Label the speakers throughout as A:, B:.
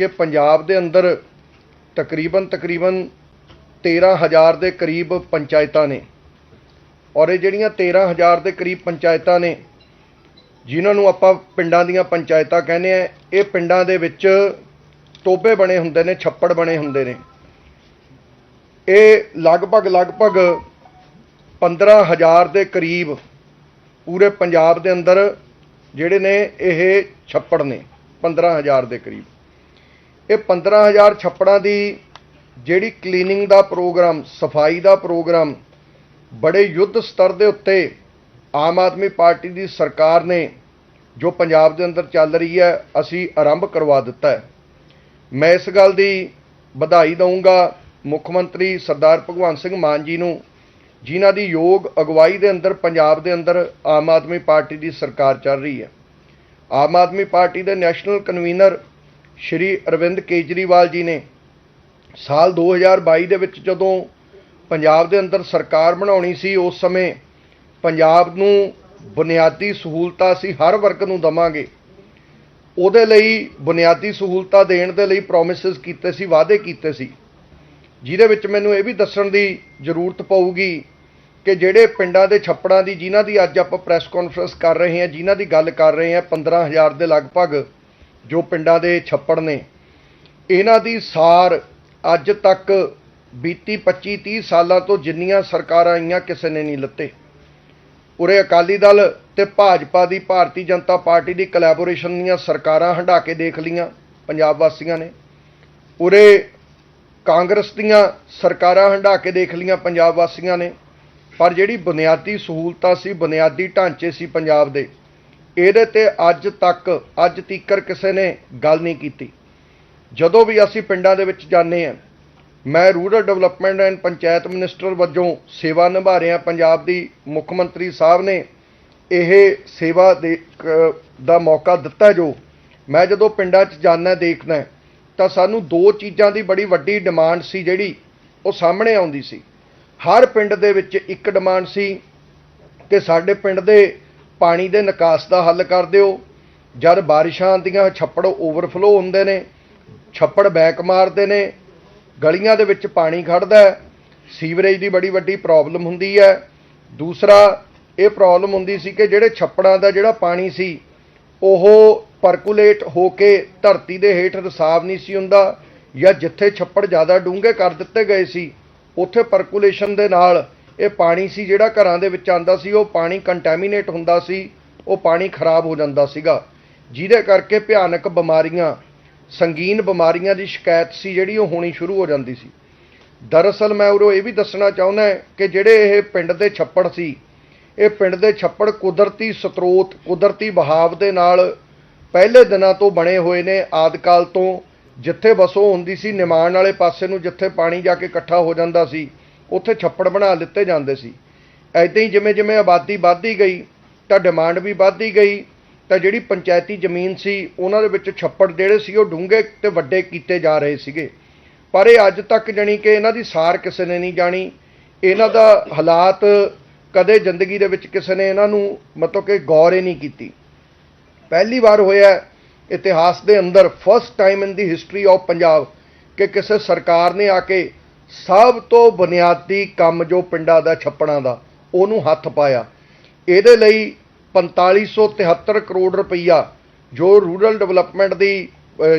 A: ਕਿ ਪੰਜਾਬ ਦੇ ਅੰਦਰ ਤਕਰੀਬਨ ਤਕਰੀਬਨ 13000 ਦੇ ਕਰੀਬ ਪੰਚਾਇਤਾਂ ਨੇ। ਔਰ ਇਹ ਜਿਹੜੀਆਂ 13000 ਦੇ ਕਰੀਬ ਪੰਚਾਇਤਾਂ ਨੇ, ਜਿਨ੍ਹਾਂ ਨੂੰ ਆਪਾਂ ਪਿੰਡਾਂ ਦੀਆਂ ਪੰਚਾਇਤਾਂ ਕਹਿੰਦੇ ਆ, ਇਹ ਪਿੰਡਾਂ ਦੇ ਵਿੱਚ ਟੋਬੇ ਬਣੇ ਹੁੰਦੇ ਨੇ, ਛੱਪੜ ਬਣੇ ਹੁੰਦੇ ਨੇ। ਇਹ ਲਗਭਗ ਲਗਭਗ 15000 ਦੇ ਕਰੀਬ ਪੂਰੇ ਪੰਜਾਬ ਦੇ ਅੰਦਰ ਜਿਹੜੇ ਨੇ, ਇਹ ਛੱਪੜ ਨੇ 15000 ਦੇ ਕਰੀਬ। ਇਹ 15000 ਛੱਪੜਾਂ ਦੀ ਜਿਹੜੀ ਕਲੀਨਿੰਗ ਦਾ ਪ੍ਰੋਗਰਾਮ, ਸਫ਼ਾਈ ਦਾ ਪ੍ਰੋਗਰਾਮ, ਬੜੇ ਯੁੱਧ ਸਤਰ ਦੇ ਉੱਤੇ ਆਮ ਆਦਮੀ ਪਾਰਟੀ ਦੀ ਸਰਕਾਰ ਨੇ ਜੋ ਪੰਜਾਬ ਦੇ ਅੰਦਰ ਚੱਲ ਰਹੀ ਹੈ, ਅਸੀਂ ਆਰੰਭ ਕਰਵਾ ਦਿੱਤਾ ਹੈ। ਮੈਂ ਇਸ ਗੱਲ ਦੀ ਵਧਾਈ ਦਊਂਗਾ ਮੁੱਖ ਮੰਤਰੀ ਸਰਦਾਰ ਭਗਵੰਤ ਸਿੰਘ ਮਾਨ ਜੀ ਨੂੰ, ਜਿਨ੍ਹਾਂ ਦੀ ਯੋਗ ਅਗਵਾਈ ਦੇ ਅੰਦਰ ਪੰਜਾਬ ਦੇ ਅੰਦਰ ਆਮ ਆਦਮੀ ਪਾਰਟੀ ਦੀ ਸਰਕਾਰ ਚੱਲ ਰਹੀ ਹੈ। ਆਮ ਆਦਮੀ ਪਾਰਟੀ ਦੇ ਨੈਸ਼ਨਲ ਕਨਵੀਨਰ ਸ਼੍ਰੀ ਅਰਵਿੰਦ ਕੇਜਰੀਵਾਲ ਜੀ ਨੇ ਸਾਲ 2022 ਦੇ ਵਿੱਚ ਜਦੋਂ ਪੰਜਾਬ ਦੇ ਅੰਦਰ ਸਰਕਾਰ ਬਣਾਉਣੀ ਸੀ, ਉਸ ਸਮੇਂ ਪੰਜਾਬ ਨੂੰ ਬੁਨਿਆਦੀ ਸਹੂਲਤਾਂ ਅਸੀਂ ਹਰ ਵਰਗ ਨੂੰ ਦਵਾਂਗੇ। ਉਹਦੇ ਲਈ ਬੁਨਿਆਦੀ ਸਹੂਲਤਾਂ ਦੇਣ ਦੇ ਲਈ ਪ੍ਰੋਮਿਸਸ ਕੀਤੇ ਸੀ, ਵਾਅਦੇ ਕੀਤੇ ਸੀ। ਜਿਹਦੇ ਵਿੱਚ ਮੈਨੂੰ ਇਹ ਵੀ ਦੱਸਣ ਦੀ ਜ਼ਰੂਰਤ ਪਊਗੀ ਕਿ ਜਿਹੜੇ ਪਿੰਡਾਂ ਦੇ ਛੱਪੜਾਂ ਦੀ, ਜਿਨ੍ਹਾਂ ਦੀ ਅੱਜ ਆਪਾਂ ਪ੍ਰੈਸ ਕਾਨਫਰੰਸ ਕਰ ਰਹੇ ਹਾਂ, ਜਿਨ੍ਹਾਂ ਦੀ ਗੱਲ ਕਰ ਰਹੇ ਹਾਂ 15000 ਦੇ ਲਗਭਗ ਜੋ ਪਿੰਡਾਂ ਦੇ ਛੱਪੜ ਨੇ, ਇਹਨਾਂ ਦੀ ਸਾਰ ਅੱਜ ਤੱਕ ਬੀਤੀ 25 30 ਸਾਲਾਂ ਤੋਂ ਜਿੰਨੀਆਂ ਸਰਕਾਰਾਂ ਆਈਆਂ, ਕਿਸੇ ਨੇ ਨਹੀਂ ਲੱਤੇ। ਉਰੇ ਅਕਾਲੀ ਦਲ ਤੇ ਭਾਜਪਾ ਦੀ ਭਾਰਤੀ ਜਨਤਾ ਪਾਰਟੀ ਦੀ ਕੋਲੈਬੋਰੇਸ਼ਨ ਦੀਆਂ ਸਰਕਾਰਾਂ ਹੰਢਾ ਕੇ ਦੇਖ ਲੀਆਂ ਪੰਜਾਬ ਵਾਸੀਆਂ ਨੇ। ਉਰੇ ਕਾਂਗਰਸ ਦੀਆਂ ਸਰਕਾਰਾਂ ਹੰਢਾ ਕੇ ਦੇਖ ਲੀਆਂ ਪੰਜਾਬ ਵਾਸੀਆਂ ਨੇ। ਪਰ ਜਿਹੜੀ ਬੁਨਿਆਦੀ ਸਹੂਲਤਾਂ ਸੀ, ਬੁਨਿਆਦੀ ਢਾਂਚੇ ਸੀ ਪੰਜਾਬ ਦੇ ਇਹਦੇ ਤੇ ਅੱਜ ਤੱਕ, ਅੱਜ ਤੀਕਰ ਕਿਸੇ ਨੇ ਗੱਲ ਨਹੀਂ ਕੀਤੀ। ਜਦੋਂ ਵੀ ਅਸੀਂ ਪਿੰਡਾਂ ਦੇ ਵਿੱਚ ਜਾਂਦੇ ਹਾਂ, ਮੈਂ rural development and panchayat minister ਵਜੋਂ ਸੇਵਾ ਨਿਭਾ ਰਿਹਾ ਪੰਜਾਬ ਦੀ ਮੁੱਖ ਮੰਤਰੀ ਸਾਹਿਬ ਨੇ ਇਹ ਸੇਵਾ ਦੇ ਦਾ ਮੌਕਾ ਦਿੱਤਾ ਜੋ ਮੈਂ ਜਦੋਂ ਪਿੰਡਾਂ 'ਚ ਜਾਣਾ ਦੇਖਦਾ ਤਾਂ ਸਾਨੂੰ ਦੋ ਚੀਜ਼ਾਂ ਦੀ ਬੜੀ ਵੱਡੀ ਡਿਮਾਂਡ ਸੀ ਜਿਹੜੀ ਉਹ ਸਾਹਮਣੇ ਆਉਂਦੀ ਸੀ। ਹਰ ਪਿੰਡ ਦੇ ਵਿੱਚ ਇੱਕ ਡਿਮਾਂਡ ਸੀ ਕਿ ਸਾਡੇ ਪਿੰਡ ਦੇ ਪਾਣੀ ਦੇ ਨਿਕਾਸ ਦਾ ਹੱਲ ਕਰ ਦਿਓ। ਜਦ ਬਾਰਿਸ਼ਾਂ ਆਉਂਦੀਆਂ, ਛੱਪੜ ਓਵਰਫਲੋ ਹੁੰਦੇ ਨੇ, ਛੱਪੜ ਬੈਕ ਮਾਰਦੇ ਨੇ, ਗਲੀਆਂ ਦੇ ਵਿੱਚ ਪਾਣੀ ਖੜਦਾ ਸੀਵਰੇਜ ਦੀ ਬੜੀ ਵੱਡੀ ਪ੍ਰੋਬਲਮ ਹੁੰਦੀ ਹੈ। ਦੂਸਰਾ, ਇਹ ਪ੍ਰੋਬਲਮ ਹੁੰਦੀ ਸੀ ਕਿ ਜਿਹੜੇ ਛੱਪੜਾਂ ਦਾ ਜਿਹੜਾ ਪਾਣੀ ਸੀ, ਉਹ ਪਰਕੂਲੇਟ ਹੋ ਕੇ ਧਰਤੀ ਦੇ ਹੇਠ ਰਸਾਵ ਨਹੀਂ ਸੀ ਹੁੰਦਾ ਜਾਂ ਜਿੱਥੇ ਛੱਪੜ ਜ਼ਿਆਦਾ ਡੂੰਘੇ ਕਰ ਦਿੱਤੇ ਗਏ ਸੀ, ਉੱਥੇ ਪਰਕੂਲੇਸ਼ਨ ਦੇ ਨਾਲ ਇਹ ਪਾਣੀ ਸੀ ਜਿਹੜਾ ਘਰਾਂ ਦੇ ਵਿੱਚ ਆਂਦਾ ਸੀ, ਉਹ ਪਾਣੀ ਕੰਟੈਮੀਨੇਟ ਹੁੰਦਾ ਸੀ, ਉਹ ਪਾਣੀ ਖਰਾਬ ਹੋ ਜਾਂਦਾ ਸੀਗਾ। ਜਿਹਦੇ ਕਰਕੇ ਭਿਆਨਕ ਬਿਮਾਰੀਆਂ, ਸੰਗੀਨ ਬਿਮਾਰੀਆਂ ਦੀ ਸ਼ਿਕਾਇਤ ਸੀ ਜਿਹੜੀ ਉਹ ਹੋਣੀ ਸ਼ੁਰੂ ਹੋ ਜਾਂਦੀ ਸੀ। ਦਰਅਸਲ ਮੈਂ ਉਰੋਂ ਇਹ ਵੀ ਦੱਸਣਾ ਚਾਹੁੰਦਾ ਕਿ ਜਿਹੜੇ ਇਹ ਪਿੰਡ ਦੇ ਛੱਪੜ ਸੀ, ਇਹ ਪਿੰਡ ਦੇ ਛੱਪੜ ਕੁਦਰਤੀ ਸਰੋਤ ਕੁਦਰਤੀ ਬਹਾਵ ਦੇ ਨਾਲ ਪਹਿਲੇ ਦਿਨਾਂ ਤੋਂ ਬਣੇ ਹੋਏ ਨੇ ਆਦਿਕਾਲ ਤੋਂ ਜਿੱਥੇ ਵਸੋਂ ਹੁੰਦੀ ਸੀ, ਨਿਮਾਣ ਵਾਲੇ ਪਾਸੇ ਨੂੰ ਜਿੱਥੇ ਪਾਣੀ ਜਾ ਕੇ ਇਕੱਠਾ ਹੋ ਜਾਂਦਾ ਸੀ ਉੱਥੇ ਛੱਪੜ ਬਣਾ ਦਿੱਤੇ ਜਾਂਦੇ ਸੀ। ਐਦਾਂ ਹੀ ਜਿਵੇਂ ਜਿਵੇਂ ਆਬਾਦੀ ਵੱਧਦੀ ਗਈ, ਤਾਂ ਡਿਮਾਂਡ ਵੀ ਵੱਧਦੀ ਗਈ, ਤਾਂ ਜਿਹੜੀ ਪੰਚਾਇਤੀ ਜ਼ਮੀਨ ਸੀ, ਉਹਨਾਂ ਦੇ ਵਿੱਚ ਛੱਪੜ ਜਿਹੜੇ ਸੀ, ਉਹ ਡੂੰਘੇ ਤੇ ਵੱਡੇ ਕੀਤੇ ਜਾ ਰਹੇ ਸੀਗੇ। ਪਰ ਇਹ ਅੱਜ ਤੱਕ ਜਾਣੀ ਕਿ ਇਹਨਾਂ ਦੀ ਸਾਰ ਕਿਸੇ ਨੇ ਨਹੀਂ ਜਾਣੀ। ਇਹਨਾਂ ਦਾ ਹਾਲਾਤ ਕਦੇ ਜ਼ਿੰਦਗੀ ਦੇ ਵਿੱਚ ਕਿਸੇ ਨੇ ਇਹਨਾਂ ਨੂੰ ਮਤਲਬ ਕਿ ਗੌਰ ਹੀ ਨਹੀਂ ਕੀਤੀ। ਪਹਿਲੀ ਵਾਰ ਹੋਇਆ ਇਤਿਹਾਸ ਦੇ ਅੰਦਰ first time in the history of Punjab ਕਿ ਕਿਸੇ ਸਰਕਾਰ ਨੇ ਆ ਕੇ ਸਭ ਤੋਂ ਬੁਨਿਆਦੀ ਕੰਮ ਜੋ ਪਿੰਡਾਂ ਦਾ ਛੱਪੜਾਂ ਦਾ, ਉਹਨੂੰ ਹੱਥ ਪਾਇਆ। ਇਹਦੇ ਲਈ 4573 ਕਰੋੜ ਰੁਪਈਆ ਜੋ ਰੂਰਲ ਡਿਵੈਲਪਮੈਂਟ ਦੀ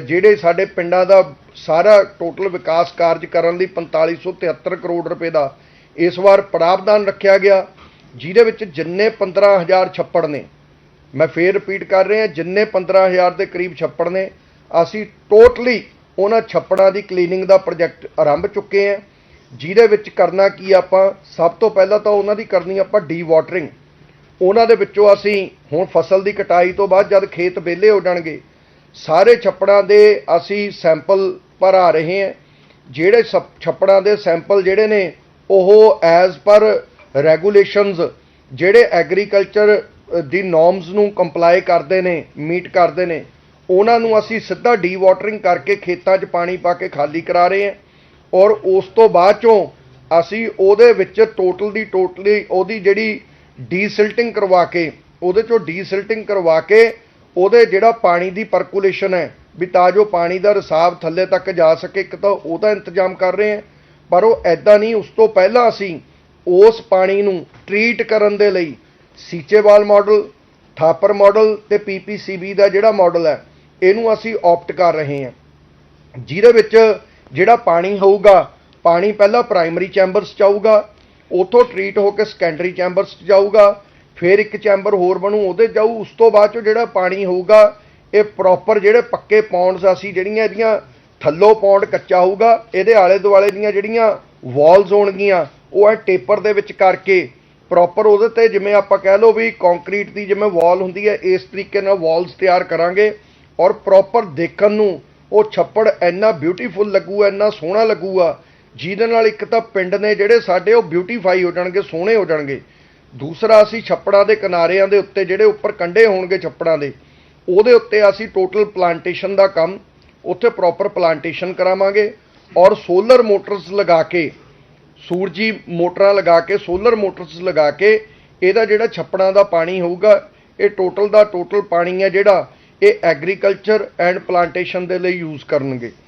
A: ਜਿਹੜੇ ਸਾਡੇ ਪਿੰਡਾਂ ਦਾ ਸਾਰਾ ਟੋਟਲ ਵਿਕਾਸ ਕਾਰਜ ਕਰਨ ਲਈ 4573 ਕਰੋੜ ਰੁਪਏ ਦਾ, ਇਸ ਵਾਰ ਪ੍ਰਾਵਧਾਨ ਰੱਖਿਆ ਗਿਆ, ਜਿਹਦੇ ਵਿੱਚ ਜਿੰਨੇ 15000 ਛੱਪੜ ਨੇ। ਮੈਂ ਫੇਰ ਰਿਪੀਟ ਕਰ ਰਿਹਾ, ਜਿੰਨੇ 15000 ਦੇ ਕਰੀਬ ਛੱਪੜ ਨੇ, ਅਸੀਂ ਟੋਟਲੀ ਉਹਨਾਂ ਛੱਪੜਾਂ ਦੀ ਕਲੀਨਿੰਗ ਦਾ ਪ੍ਰੋਜੈਕਟ ਆਰੰਭ ਚੁੱਕੇ ਹੈ ਜਿਹਦੇ ਵਿੱਚ ਕਰਨਾ ਕੀ ਆਪਾਂ, ਸਭ ਤੋਂ ਪਹਿਲਾਂ ਤਾਂ ਉਹਨਾਂ ਦੀ ਕਰਨੀ ਆਪਾਂ ਡੀ ਵਾਟਰਿੰਗ ਉਹਨਾਂ ਦੇ ਵਿੱਚੋਂ ਅਸੀਂ ਹੁਣ ਫਸਲ ਦੀ ਕਟਾਈ ਤੋਂ ਬਾਅਦ ਜਦ ਖੇਤ ਵਿਹਲੇ ਹੋ ਜਾਣਗੇ, ਸਾਰੇ ਛੱਪੜਾਂ ਦੇ ਅਸੀਂ ਸੈਂਪਲ ਭਰਾ ਰਹੇ ਹਾਂ ਜਿਹੜੇ ਸਪ- ਛੱਪੜਾਂ ਦੇ ਸੈਂਪਲ ਜਿਹੜੇ ਨੇ, ਉਹ ਐਜ਼ ਪਰ ਰੈਗੂਲੇਸ਼ਨਸ ਜਿਹੜੇ ਐਗਰੀਕਲਚਰ ਦੀ ਨੋਰਮਸ ਨੂੰ ਕੰਪਲਾਈ ਕਰਦੇ ਨੇ ਮੀਟ ਕਰਦੇ ਨੇ ਉਹਨਾਂ ਨੂੰ ਅਸੀਂ ਸਿੱਧਾ ਡੀਵਾਟਰਿੰਗ ਕਰਕੇ ਖੇਤਾਂ 'ਚ ਪਾਣੀ ਪਾ ਕੇ ਖਾਲੀ ਕਰਾ ਰਹੇ ਹਾਂ ਔਰ ਉਸ ਤੋਂ ਬਾਅਦ ਚੋਂ ਅਸੀਂ ਉਹਦੇ ਵਿੱਚ ਟੋਟਲ ਦੀ ਟੋਟਲੀ ਉਹਦੀ ਜਿਹੜੀ ਡੀਸਿਲਟਿੰਗ ਕਰਵਾ ਕੇ, ਉਹਦੇ ਚੋਂ ਡੀਸਿਲਟਿੰਗ ਕਰਵਾ ਕੇ ਉਹਦੇ ਜਿਹੜਾ ਪਾਣੀ ਦੀ ਪਰਕੂਲੇਸ਼ਨ ਹੈ, ਵੀ ਤਾਂ ਜੋ ਪਾਣੀ ਦਾ ਰਿਸਾਵ ਥੱਲੇ ਤੱਕ ਜਾ ਸਕੇ, ਇੱਕ ਤਾਂ ਉਹਦਾ ਇੰਤਜ਼ਾਮ ਕਰ ਰਹੇ ਹਾਂ। ਪਰ ਉਹ ਐਦਾਂ ਨਹੀਂ, ਉਸ ਤੋਂ ਪਹਿਲਾਂ ਅਸੀਂ ਉਸ ਪਾਣੀ ਨੂੰ ਟਰੀਟ ਕਰਨ ਦੇ ਲਈ ਸੀਚੇਵਾਲ ਮਾਡਲ ਥਾਪਰ ਮਾਡਲ ਤੇ ਪੀਪੀਸੀਬੀ ਦਾ ਜਿਹੜਾ ਮਾਡਲ ਹੈ ਇਹਨੂੰ ਅਸੀਂ ਆਪਟ ਕਰ ਰਹੇ ਹਾਂ। ਜਿਹਦੇ ਵਿੱਚ ਜਿਹੜਾ ਪਾਣੀ ਹੋਊਗਾ, ਪਾਣੀ ਪਹਿਲਾਂ ਪ੍ਰਾਇਮਰੀ ਚੈਂਬਰਸ 'ਚ ਆਊਗਾ, ਉਥੋਂ ਟਰੀਟ ਹੋ ਕੇ ਸੈਕੰਡਰੀ ਚੈਂਬਰਸ 'ਚ ਜਾਊਗਾ, ਫਿਰ ਇੱਕ ਚੈਂਬਰ ਹੋਰ ਬਣੂ, ਉਹਦੇ ਜਾਊ, ਉਸ ਤੋਂ ਬਾਅਦ 'ਚੋਂ ਜਿਹੜਾ ਪਾਣੀ ਹੋਊਗਾ, ਇਹ ਪ੍ਰੋਪਰ ਜਿਹੜੇ ਪੱਕੇ ਪੌਂਡਸ ਅਸੀਂ ਜਿਹੜੀਆਂ ਇਹਦੀਆਂ, ਥੱਲੋਂ ਪੌਂਡ ਕੱਚਾ ਹੋਊਗਾ, ਇਹਦੇ ਆਲੇ ਦੁਆਲੇ ਦੀਆਂ ਜਿਹੜੀਆਂ ਵਾਲਸ ਹੋਣਗੀਆਂ, ਉਹ ਐ ਟੇਪਰ ਦੇ ਵਿੱਚ ਕਰਕੇ ਪ੍ਰੋਪਰ ਉਹਦੇ ਤੇ ਜਿਵੇਂ ਆਪਾਂ ਕਹਿ ਲਓ ਵੀ ਕੰਕਰੀਟ ਦੀ ਜਿਵੇਂ ਵਾਲ ਹੁੰਦੀ ਹੈ, ਇਸ ਤਰੀਕੇ ਨਾਲ ਵਾਲਸ ਤਿਆਰ ਕਰਾਂਗੇ। ਔਰ ਪ੍ਰੋਪਰ ਦੇਖਣ ਨੂੰ, ਉਹ ਛੱਪੜ ਇੰਨਾ ਬਿਊਟੀਫੁਲ ਲੱਗੂਗਾ ਇੰਨਾ ਸੋਹਣਾ ਲੱਗੂਗਾ। ਜਿਹਦੇ ਨਾਲ ਇੱਕ ਤਾਂ ਪਿੰਡ ਨੇ ਜਿਹੜੇ ਸਾਡੇ, ਉਹ ਬਿਊਟੀਫਾਈ ਹੋ ਜਾਣਗੇ, ਸੋਹਣੇ ਹੋ ਜਾਣਗੇ। ਦੂਸਰਾ ਅਸੀਂ ਛੱਪੜਾਂ ਦੇ ਕਿਨਾਰਿਆਂ ਦੇ ਉੱਤੇ ਜਿਹੜੇ ਉੱਪਰ ਕੰਢੇ ਹੋਣਗੇ ਛੱਪੜਾਂ ਦੇ, ਉਹਦੇ ਉੱਤੇ ਅਸੀਂ ਟੋਟਲ ਪਲਾਂਟੇਸ਼ਨ ਦਾ ਕੰਮ, ਉੱਥੇ ਪ੍ਰੋਪਰ ਪਲਾਂਟੇਸ਼ਨ ਕਰਾਵਾਂਗੇ। ਔਰ ਸੋਲਰ ਮੋਟਰਸ ਲਗਾ ਕੇ, ਸੂਰਜੀ ਮੋਟਰਾਂ ਲਗਾ ਕੇ ਸੋਲਰ ਮੋਟਰਸ ਲਗਾ ਕੇ, ਇਹਦਾ ਜਿਹੜਾ ਛੱਪੜਾਂ ਦਾ ਪਾਣੀ ਹੋਊਗਾ, ਇਹ ਟੋਟਲ ਦਾ ਟੋਟਲ ਪਾਣੀ ਹੈ ਜਿਹੜਾ ਇਹ ਐਗਰੀਕਲਚਰ ਐਂਡ ਪਲਾਂਟੇਸ਼ਨ ਦੇ ਲਈ ਯੂਜ਼ ਕਰਨਗੇ।